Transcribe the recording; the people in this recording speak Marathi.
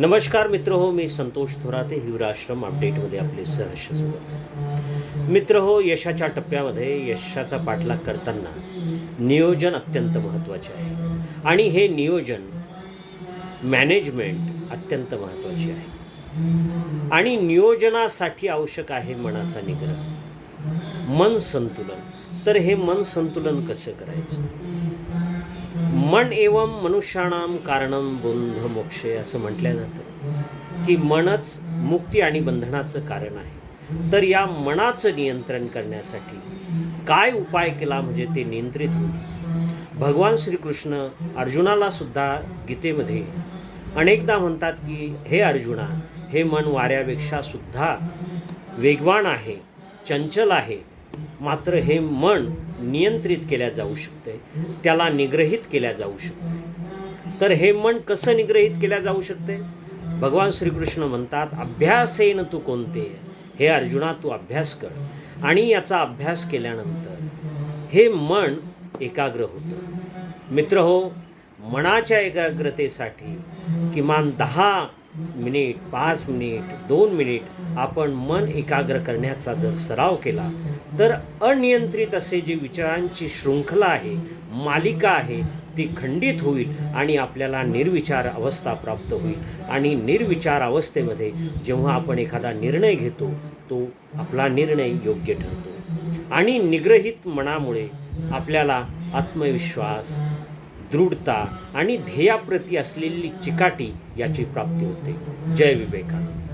नमस्कार मित्र हो मी संतोष थोराते हिवराश्रम अपडेटमध्ये आपले सहर्ष स्वागत. मित्र हो यशाच्या टप्प्यामध्ये यशाचा पाठलाग करताना नियोजन अत्यंत महत्त्वाचे आहे. आणि हे नियोजन मॅनेजमेंट अत्यंत महत्त्वाचे आहे. आणि नियोजनासाठी आवश्यक आहे मनाचा निग्रह मन संतुलन. तर हे मन संतुलन कसं करायचं? मन एवं मनुष्याणाम कारणम बंध मोक्षे असं म्हटलं जातं. की मनच मुक्ती आणि बंधनाचं कारण आहे. तर या मनाचं नियंत्रण करण्यासाठी काय उपाय केला म्हणजे ते नियंत्रित होईल. भगवान श्रीकृष्ण अर्जुनाला सुद्धा गीतेमध्ये अनेकदा म्हणतात की हे अर्जुना हे मन वाऱ्यापेक्षा सुद्धा वेगवान आहे चंचल आहे मात्र हे मन नियंत्रित केल्या जाऊ शकते. त्याला निग्रहित केल्या जाऊ शकते. तर हे मन कसं निग्रहित केल्या जाऊ शकते? भगवान श्रीकृष्ण म्हणतात अभ्यासेन तू कोणते हे अर्जुना तू अभ्यास कर. आणि याचा अभ्यास केल्यानंतर हे मन एकाग्र होतं. मित्र हो मनाच्या एकाग्रतेसाठी किमान दहा मिनिट पाच मिनिट दोन मिनिट आपण मन एकाग्र करण्याचा जर सराव केला तर अनियंत्रित असे जे विचारांची शृंखला आहे मालिका आहे ती खंडित होईल आणि आपल्याला निर्विचार अवस्था प्राप्त होईल. आणि निर्विचार अवस्थेमध्ये जेव्हा आपण एखादा निर्णय घेतो तो आपला निर्णय योग्य ठरतो. आणि निग्रहित मनामुळे आपल्याला आत्मविश्वास दृढता आणि ध्येयाप्रती असलेली चिकाटी याची प्राप्ती होते. जय विवेकानंद.